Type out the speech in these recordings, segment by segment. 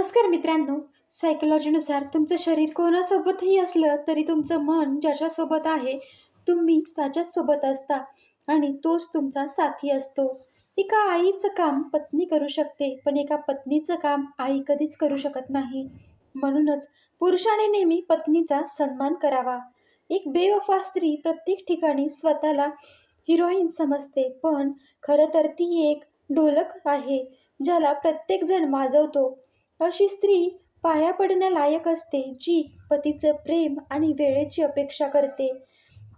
नमस्कार मित्रांनो. सायकोलॉजीनुसार तुमचं शरीर कोणासोबतही असलं तरी तुमचं मन ज्याच्यासोबत आहे तुम्ही त्याच्याचसोबत असता आणि तोच तुमचा साथी असतो. एका आईचं काम पत्नी करू शकते पण एका पत्नीचं काम आई कधीच करू शकत नाही. म्हणूनच पुरुषाने नेहमी पत्नीचा सन्मान करावा. एक बेवफा स्त्री प्रत्येक ठिकाणी स्वतःला हिरोईन समजते पण खरं तर ती एक ढोलक आहे ज्याला प्रत्येकजण वाजवतो. अशी स्त्री पाया पडण्यालायक असते जी पतीचं प्रेम आणि वेळेची अपेक्षा करते.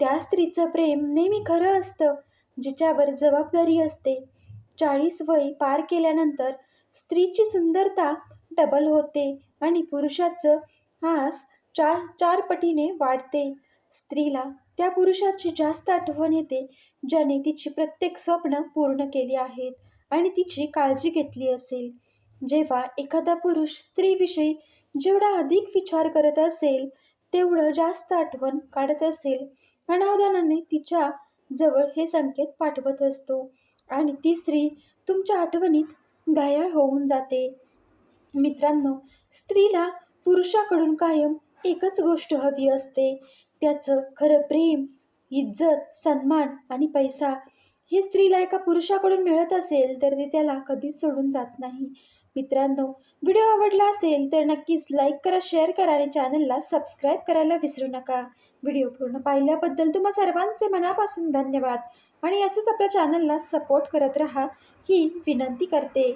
त्या स्त्रीचं प्रेम नेहमी खरं असतं जिच्यावर जबाबदारी असते. चाळीस वय पार केल्यानंतर स्त्रीची सुंदरता डबल होते आणि पुरुषाचं हास चार चार पटीने वाढते. स्त्रीला त्या पुरुषाची जास्त आठवण येते ज्याने तिची प्रत्येक स्वप्न पूर्ण केली आहेत आणि तिची काळजी घेतली असेल. जेव्हा एखादा पुरुष स्त्रीविषयी जेवढा अधिक विचार करत असेल तेवढं जास्त आठवण काढत असेल. अनावधानाने तिच्या जवळ हे संकेत पाठवत असतो आणि ती स्त्री तुमच्या आठवणीत घायाळ होऊन जाते. मित्रांनो स्त्रीला पुरुषाकडून कायम एकच गोष्ट हवी असते. त्याचं खरं प्रेम इज्जत सन्मान आणि पैसा हे स्त्रीला एका पुरुषाकडून मिळत असेल तर ती त्याला कधीच सोडून जात नाही. मित्रांनो व्हिडिओ आवडला असेल तर नक्कीच लाईक करा शेअर करा आणि चॅनलला सबस्क्राईब करायला विसरू नका. व्हिडिओ पूर्ण पाहिल्याबद्दल तुम्हा सर्वांचे मनापासून धन्यवाद. आणि असंच आपल्या चॅनलला सपोर्ट करत राहा ही विनंती करते.